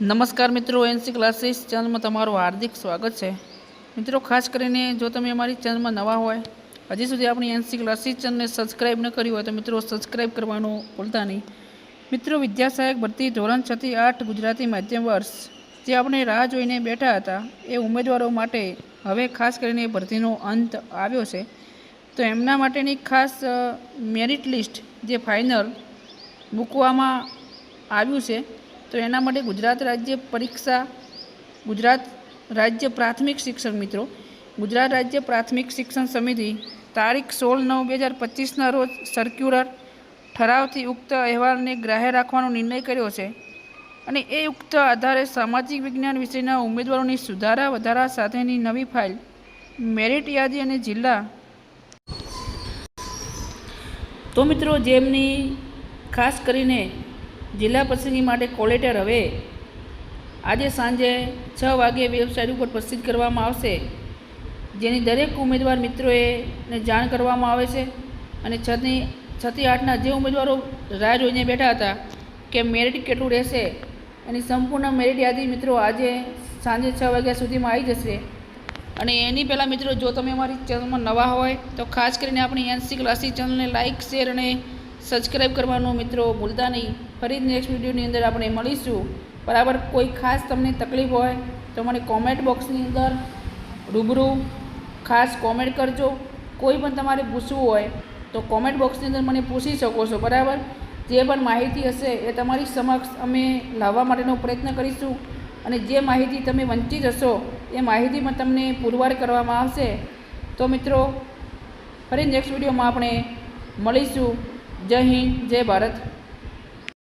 નમસ્કાર મિત્રો, NC classes ચેનલમાં તમારું હાર્દિક સ્વાગત છે. મિત્રો, ખાસ કરીને જો તમે અમારી ચેનલમાં નવા હોય, હજી સુધી આપણી એનસી ક્લાસીસ ચેનલને સબસ્ક્રાઈબ ન કરી હોય તો મિત્રો સબસ્ક્રાઈબ કરવાનું ભૂલતા નહીં. મિત્રો વિદ્યા સહાયક ભરતી ધોરણ છથી આઠ ગુજરાતી માધ્યમ વર્ષ, જે આપણે રાહ જોઈને બેઠા હતા, એ ઉમેદવારો માટે હવે ખાસ કરીને ભરતીનો અંત આવ્યો છે. તો એમના માટેની ખાસ મેરિટ લિસ્ટ જે ફાઇનલ મૂકવામાં આવ્યું છે તો એના માટે ગુજરાત રાજ્ય પરીક્ષા, ગુજરાત રાજ્ય પ્રાથમિક શિક્ષણ મિત્રો, ગુજરાત રાજ્ય પ્રાથમિક શિક્ષણ સમિતિ તારીખ સોળ નવ બે હજાર પચીસના રોજ સર્ક્યુલર ઠરાવથી ઉક્ત અહેવાલને ગ્રાહ્ય રાખવાનો નિર્ણય કર્યો છે અને એ ઉક્ત આધારે સામાજિક વિજ્ઞાન વિષયના ઉમેદવારોની સુધારા વધારા સાથેની નવી ફાઇલ મેરિટ યાદી અને જિલ્લા તો મિત્રો જેમની ખાસ કરીને જિલ્લા પસંદગી માટે કોલેટર હવે. આજે સાંજે છ વાગે વેબસાઇટ ઉપર પ્રસિદ્ધ કરવામાં આવશે. જેની દરેક ઉમેદવાર મિત્રોએને જાણ કરવામાં આવે છે. અને છથી છથી આઠના જે ઉમેદવારો રાહ જોઈને બેઠા હતા કે મેરિટ કેટલું રહેશે. એની સંપૂર્ણ મેરિટ યાદી મિત્રો આજે સાંજે છ વાગ્યા સુધીમાં આવી જશે. અને એની પહેલાં મિત્રો, જો તમે અમારી ચેનલમાં નવા હોય તો ખાસ કરીને આપણી એનસી ક્લાસી ચેનલને લાઇક શેર અને સબસ્ક્રાઈબ કરવાનું મિત્રો ભૂલતા નહીં. ફરી નેક્સ્ટ વિડીયોની અંદર આપણે મળીશું. બરાબર, કોઈ ખાસ તમને તકલીફ હોય તો મને કોમેન્ટ બોક્સની અંદર રૂબરૂ ખાસ કોમેન્ટ કરજો. કોઈ પણ તમારે પૂછવું હોય તો કોમેન્ટ બોક્સની અંદર મને પૂછી શકો છો. બરાબર? જે પણ માહિતી હશે એ તમારી સમક્ષ અમે લાવવા માટેનો પ્રયત્ન કરીશું. અને જે માહિતી તમે વંચિત હશો, એ માહિતીમાં તમને પુરવાર કરવામાં આવશે. તો મિત્રો, ફરી નેક્સ્ટ વિડીયોમાં આપણે મળીશું. જય હિન્દ જય ભારત.